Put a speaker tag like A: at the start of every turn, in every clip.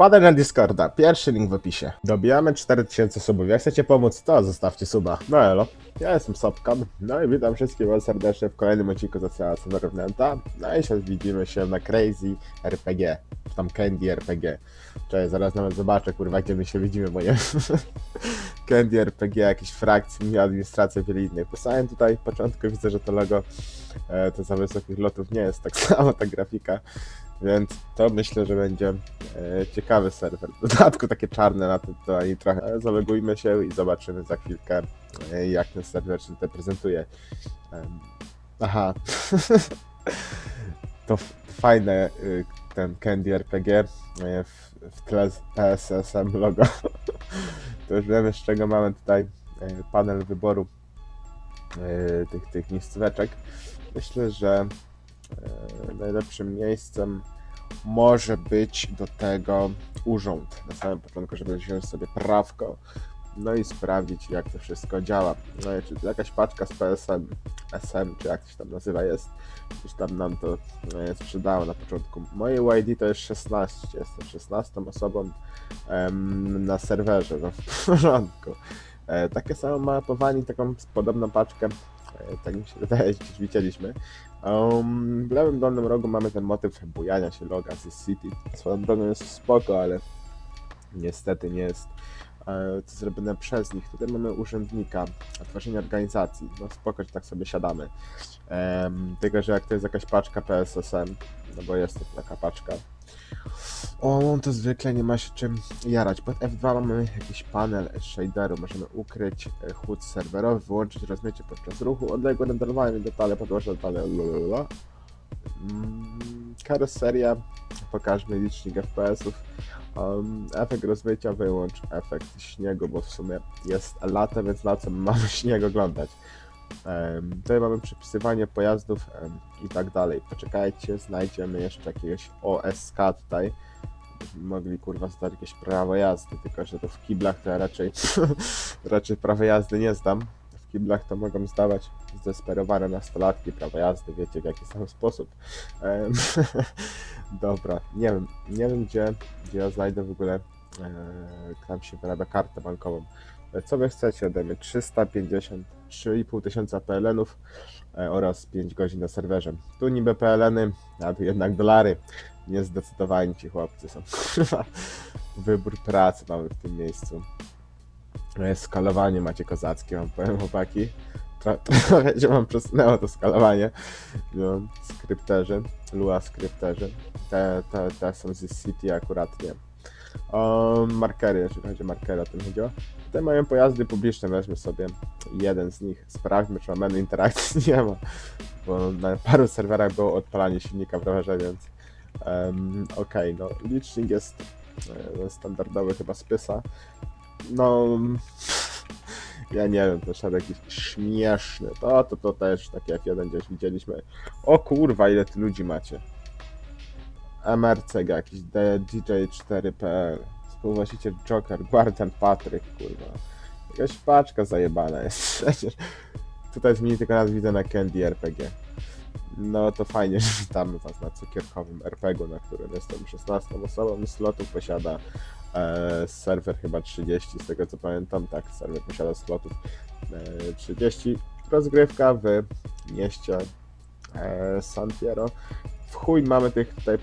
A: Wpadaj na Discorda, pierwszy link w opisie. Dobijamy 4000 subów. Jak chcecie pomóc, to zostawcie suba. No elo. Ja jestem Sopkan, no i witam wszystkich bardzo serdecznie w kolejnym odcinku Zacjała Cyberwnęta. No i się widzimy się na Crazy RPG, czy tam Candy RPG. Cześć, zaraz nawet zobaczę, kurwa, kiedy się widzimy, bo nie Candy RPG, jakieś frakcje, mi administracja, wiele innych. Pisałem tutaj w początku, widzę, że to logo e, to za wysokich lotów nie jest tak samo, ta grafika więc to myślę, że będzie e, ciekawy serwer. W dodatku takie czarne na tym to ani trochę. Ale Zalogujmy się i zobaczymy za chwilkę, e, jak ten serwer się prezentuje. Em, Aha. to fajne y, ten Candy RPG e, w, w tle z PSSM logo. to już wiemy z czego mamy tutaj e, panel wyboru e, tych, tych miejscóweczek. Myślę, że e, najlepszym miejscem może być do tego urząd na samym początku, żeby wziąć sobie prawko, no i sprawdzić jak to wszystko działa. No i czy jakaś paczka z PSM, SM, czy jak to się tam nazywa jest, już tam nam to e, sprzedało na początku. Moje YD to jest 16, jestem 16 osobą em, na serwerze, no w porządku. E, takie samo mapowanie, taką podobną paczkę, e, tak mi się wydaje, gdzieś widzieliśmy. Um, w lewym dolnym rogu mamy ten motyw bujania się loga z City. Swoją drogą jest spoko, ale niestety nie jest e, zrobione przez nich. Tutaj mamy urzędnika, tworzenie organizacji. No spoko, że tak sobie siadamy. Em, tylko, że jak to jest jakaś paczka PSSM, no bo jest to taka paczka, o, to zwykle nie ma się czym jarać. Pod F2 mamy jakiś panel shaderu. Możemy ukryć e, chłód serwerowy, wyłączyć rozmycie podczas ruchu, odległe renderowanie, detale, podłoże detale, lalala. Mm, Karoseria, pokażmy licznik FPS-ów. Um, efekt rozmycia wyłącz efekt śniegu, bo w sumie jest lato, więc na co my mamy śnieg oglądać. Tutaj mamy przypisywanie pojazdów i tak dalej. Poczekajcie, znajdziemy jeszcze jakiegoś OSK tutaj. Mogli kurwa zdać jakieś prawo jazdy, tylko że to w kiblach to ja raczej, raczej prawo jazdy nie zdam. W kiblach to mogą zdawać zdesperowane nastolatki prawo jazdy, wiecie w jaki sam sposób. Dobra, nie wiem, nie wiem gdzie, gdzie ja znajdę w ogóle, e, tam się wyrabia kartę bankową. E, Co wy chcecie ode mnie? 353,5 tysiąca PLN-ów e, oraz 5 godzin na serwerze. Tu niby PLN-y, a tu jednak dolary. Niezdecydowani ci chłopcy są. Wybór pracy mamy w tym miejscu. E, Skalowanie macie kozackie, wam powiem chłopaki. Tro- Trochę się wam przesunęło to skalowanie. No, skrypterzy, Lua skrypterzy. Te, te, te są z City akurat nie. O, markery, jeżeli chodzi o markery, o tym chodziło. Tutaj mają pojazdy publiczne, weźmy sobie jeden z nich, sprawdźmy, czy ma menu interakcji, nie ma, bo na paru serwerach było odpalanie silnika w rowerze, więc um, okej, no licznik jest e, standardowy chyba z pysa. No, ja nie wiem, to szedł jakiś śmieszny, to, to, to też takie F1 gdzieś widzieliśmy. O kurwa, ile ty ludzi macie. MRCG, jakiś DJ4.pl, współwłaściciel Joker, Guardian Patryk, kurwa. Jakaś paczka zajebana jest przecież. Tutaj zmieni tylko nas widzę na Candy RPG. No to fajnie, że witamy was na cukierkowym RPG, na którym jestem 16 osobą. Slotów posiada e, serwer chyba 30, z tego co pamiętam. Tak, serwer posiada slotów e, 30. Rozgrywka w mieście e, San Piero. W chuj mamy tych tutaj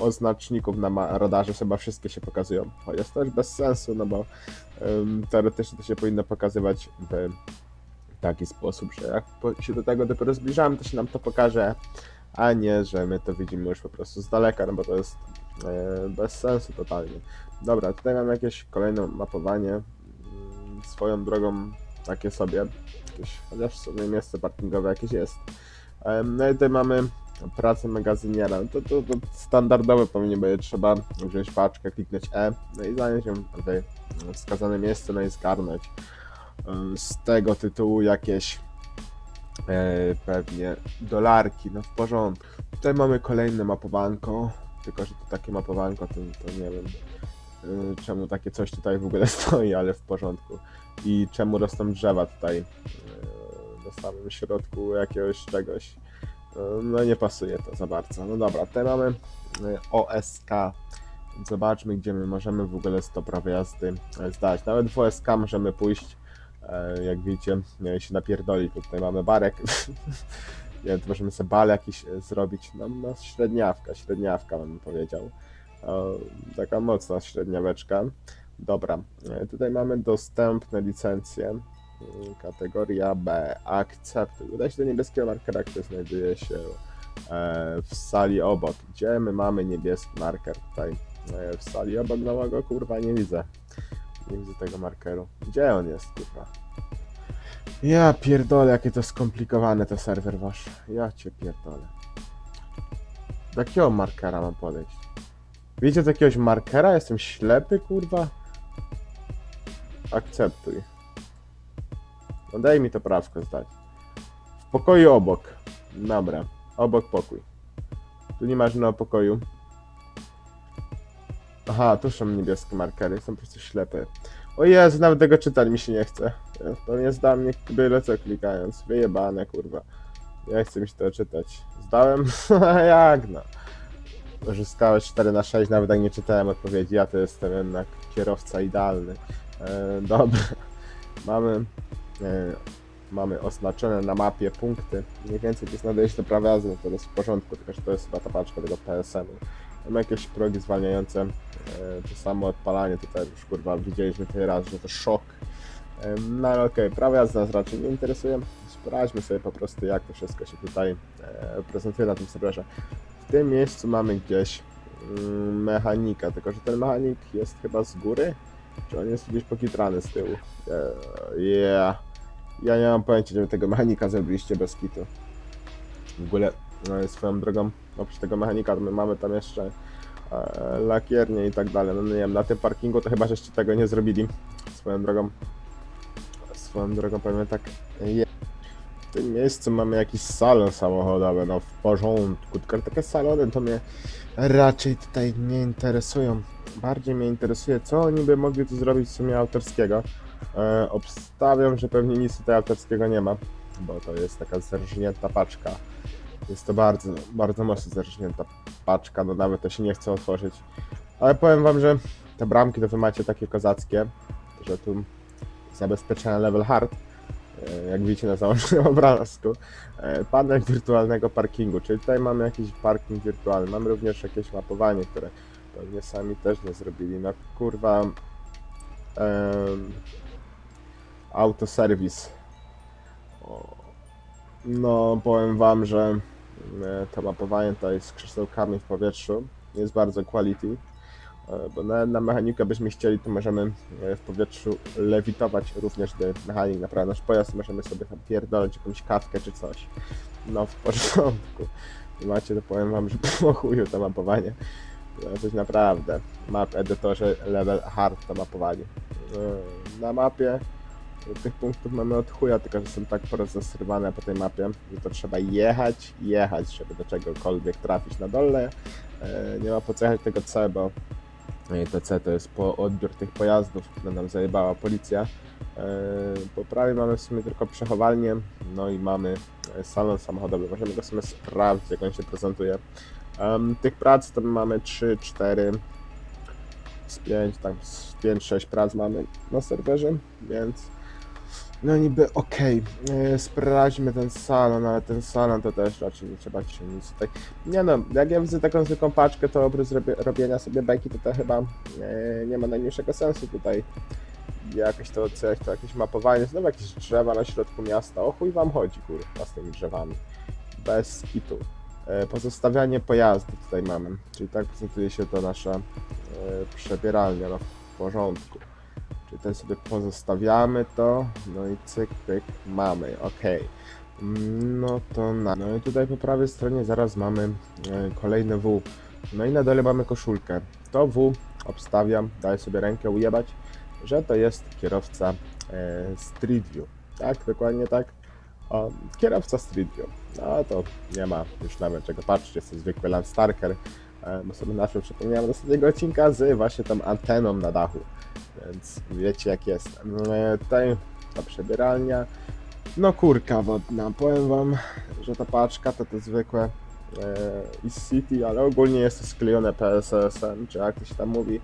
A: oznaczników na radarze, chyba wszystkie się pokazują. Chociaż to już bez sensu, no bo ym, teoretycznie to się powinno pokazywać w taki sposób, że jak się do tego dopiero zbliżamy, to się nam to pokaże, a nie, że my to widzimy już po prostu z daleka, no bo to jest e, bez sensu totalnie. Dobra, tutaj mam jakieś kolejne mapowanie. Mm, Swoją drogą takie sobie, jakieś, chociaż w sumie miejsce parkingowe jakieś jest. No i tutaj mamy pracę magazyniera. To, to, to standardowe powinien być. Trzeba wziąć paczkę, kliknąć E, no i zanieść ją w wskazane miejsce, no i zgarnąć. Z tego tytułu jakieś e, pewnie dolarki, no w porządku. Tutaj mamy kolejne mapowanko, tylko że to takie mapowanko, to, to nie wiem y, czemu takie coś tutaj w ogóle stoi, ale w porządku. I czemu rosną drzewa tutaj na samym środku jakiegoś czegoś. No nie pasuje to za bardzo. No dobra, tutaj mamy y, OSK Zobaczmy, gdzie my możemy w ogóle 100 prawa jazdy e, zdać. Nawet w OSK możemy pójść. E, Jak widzicie, miałem się napierdolić, bo tutaj mamy barek. Nie wiem, możemy sobie bal jakiś e, zrobić. No, no średniawka, średniawka bym powiedział. E, Taka mocna średniaweczka. Dobra, e, tutaj mamy dostępne licencje. Kategoria B. Akceptuj. Udaj się do niebieskiego markera, który znajduje się e, w sali obok. Gdzie my mamy niebieski marker? Tutaj e, w sali obok. No kurwa nie widzę. Nie widzę tego markeru. Gdzie on jest, kurwa? Ja pierdolę, jakie to skomplikowane to serwer wasz. Ja cię pierdolę. Do jakiego markera mam podejść? Widzicie do jakiegoś markera? Jestem ślepy, kurwa? Akceptuj. No daj mi to prawko zdać. W pokoju obok. Dobra. Obok pokój. Tu nie ma żadnego pokoju. Aha, tu są niebieskie markery. Jestem po prostu ślepy. O Jezu, nawet tego czytać mi się nie chce. To nie zdam mnie byle co klikając. Wyjebane, kurwa. Nie chce mi się to czytać. Zdałem? Jak no. Uzyskałeś 4 na 6, nawet jak nie czytałem odpowiedzi. Ja to jestem jednak kierowca idealny. E, dobra. Mamy, mamy oznaczone na mapie punkty. Mniej więcej to nadejść do prawa jazdy, no to jest w porządku, tylko że to jest chyba ta paczka tego PSM-u. Mamy jakieś progi zwalniające. E, to samo odpalanie tutaj już kurwa widzieliśmy tutaj raz, że to szok. E, no ale okej, prawo jazdy nas raczej nie interesuje. Sprawdźmy sobie po prostu jak to wszystko się tutaj e, prezentuje na tym serwerze. W tym miejscu mamy gdzieś mm, mechanika, tylko że ten mechanik jest chyba z góry, czy on jest gdzieś pokitrany z tyłu. E, yeah. Ja nie mam pojęcia, gdzie tego mechanika zrobiliście bez kitu. W ogóle, no, swoją drogą, oprócz tego mechanika, my mamy tam jeszcze e, lakiernię i tak dalej. No nie wiem, na tym parkingu to chyba żeście tego nie zrobili. Swoją drogą, swoją drogą powiem tak, je. W tym miejscu mamy jakiś salon samochodowy, no w porządku, tylko takie salony to mnie raczej tutaj nie interesują. Bardziej mnie interesuje, co oni by mogli tu zrobić w sumie autorskiego. E, obstawiam, że pewnie nic tutaj autorskiego nie ma, bo to jest taka zerżnięta paczka. Jest to bardzo, bardzo mocno zerżnięta paczka, no nawet to się nie chce otworzyć. Ale powiem wam, że te bramki to wy macie takie kozackie, że tu zabezpieczenia level hard, e, jak widzicie na założonym obrazku, e, panel wirtualnego parkingu, czyli tutaj mamy jakiś parking wirtualny, mamy również jakieś mapowanie, które pewnie sami też nie zrobili, no kurwa, autoserwis. No, powiem wam, że e, to mapowanie tutaj z krzesełkami w powietrzu jest bardzo quality, e, bo na, na mechanikę byśmy chcieli, to możemy e, w powietrzu lewitować również, gdy mechanik naprawia nasz pojazd, możemy sobie tam pierdolić jakąś kawkę czy coś. No, w porządku. Macie, to powiem wam, że po chuju to mapowanie. No, coś naprawdę. Map edytorze level hard to mapowanie. Na mapie tych punktów mamy od chuja, tylko że są tak porozesrywane po tej mapie, że to trzeba jechać, jechać, żeby do czegokolwiek trafić na dole. E, Nie ma po co jechać tego C, bo e, to C to jest po odbiór tych pojazdów, które nam zajebała policja. E, Po prawej mamy w sumie tylko przechowalnię, no i mamy salon samochodowy. Możemy go sobie sprawdzić, jak on się prezentuje. Tych prac to mamy 3, 4, z 5, tam z 5-6 prac mamy na serwerze, więc no niby okej, okay. sprawdźmy ten salon, ale ten salon to też raczej nie trzeba się nic tutaj... Nie no, jak ja widzę taką zwykłą paczkę, to oprócz robienia sobie bajki, to to chyba e, nie ma najmniejszego sensu tutaj jakoś to coś, to jakieś mapowanie, znowu jakieś drzewa na środku miasta, o chuj wam chodzi kurwa z tymi drzewami, bez kitu. E, Pozostawianie pojazdu tutaj mamy, czyli tak prezentuje się to nasza e, przebieralnia, no w porządku. Tutaj sobie pozostawiamy to, no i cyk, pyk, mamy. Mm, No to na... No i tutaj po prawej stronie zaraz mamy e, kolejne W. No i na dole mamy koszulkę. To W obstawiam, daję sobie rękę ujebać, że to jest kierowca e, Street View. Tak, dokładnie tak. O, kierowca Street View. No to nie ma już nawet czego patrzeć, jest to zwykły Landstarker. Bo sobie naszym przypomniałem z ostatniego odcinka z właśnie tą anteną na dachu. Więc wiecie jak jest. E, Tutaj ta przebieralnia. No kurka wodna. Powiem wam, że ta paczka to te zwykłe i City, ale ogólnie jest to sklejone PSSM, czy jak to się tam mówi.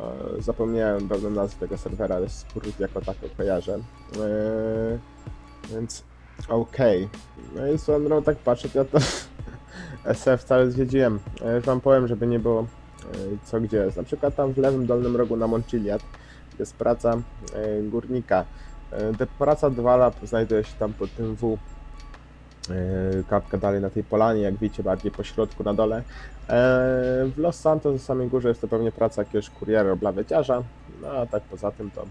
A: E, Zapomniałem pewną nazwę tego serwera, ale skrót jako tako kojarzę. Więc okej. No i swoją drogą tak patrzę, ja to SF wcale zwiedziłem. E, Już wam powiem, żeby nie było e, co gdzie jest. Na przykład tam w lewym dolnym rogu na Montchiliad jest praca e, górnika. Praca Dwala znajduje się tam pod tym W. Kapka dalej na tej polanie, jak widzicie, bardziej po środku na dole. W Los Santos na samej górze jest to pewnie praca jakiegoś kuriera lub. No a tak poza tym to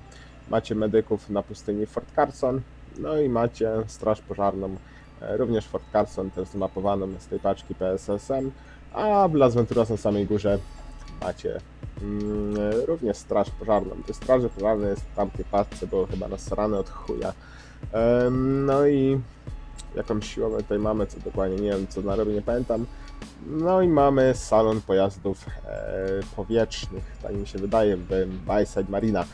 A: macie medyków na pustyni Fort Carson. No i macie straż pożarną, również Fort Carson, też zmapowaną z tej paczki PSSM. A w Las Venturas na samej górze macie mm, również straż pożarną. Te straże pożarne jest w tej paczce, było chyba nasrane od chuja. No i jakąś siłę my tutaj mamy, co dokładnie nie wiem, co na robi, nie pamiętam. No i mamy salon pojazdów e, powietrznych, tak mi się wydaje, w Byside Marina.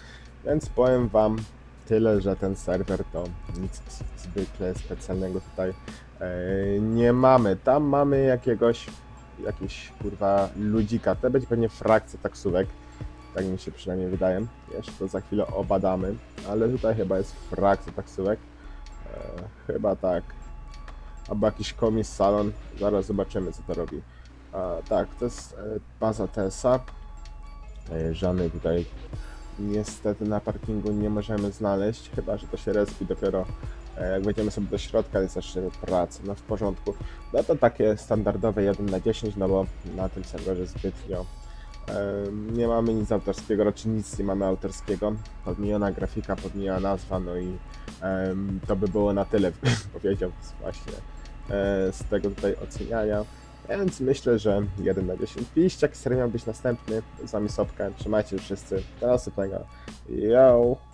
A: Więc powiem wam tyle, że ten serwer to nic zwykle specjalnego tutaj e, nie mamy. Tam mamy jakiegoś, jakiś kurwa ludzika, to będzie pewnie frakcja taksówek. Tak mi się przynajmniej wydaje. Jeszcze to za chwilę obadamy, ale tutaj chyba jest frakcja taksówek. E, chyba tak. Albo jakiś komis salon. Zaraz zobaczymy, co to robi. Tak, to jest e, baza TSA. E, tutaj niestety na parkingu nie możemy znaleźć, chyba że to się respi dopiero e, jak wejdziemy sobie do środka i zaczniemy pracę. No w porządku. No to takie standardowe 1 na 10, no bo na tym serwerze zbytnio Em, Nie mamy nic autorskiego, raczej nic nie mamy autorskiego. Podmieniona grafika, podmieniona nazwa, no i to by było na tyle, bym powiedział właśnie e, z tego tutaj oceniania. Więc myślę, że 1 na 10. Piszcie, jak serio miał być następny. Z wami Sopka, trzymajcie się wszyscy. Do następnego. Yo!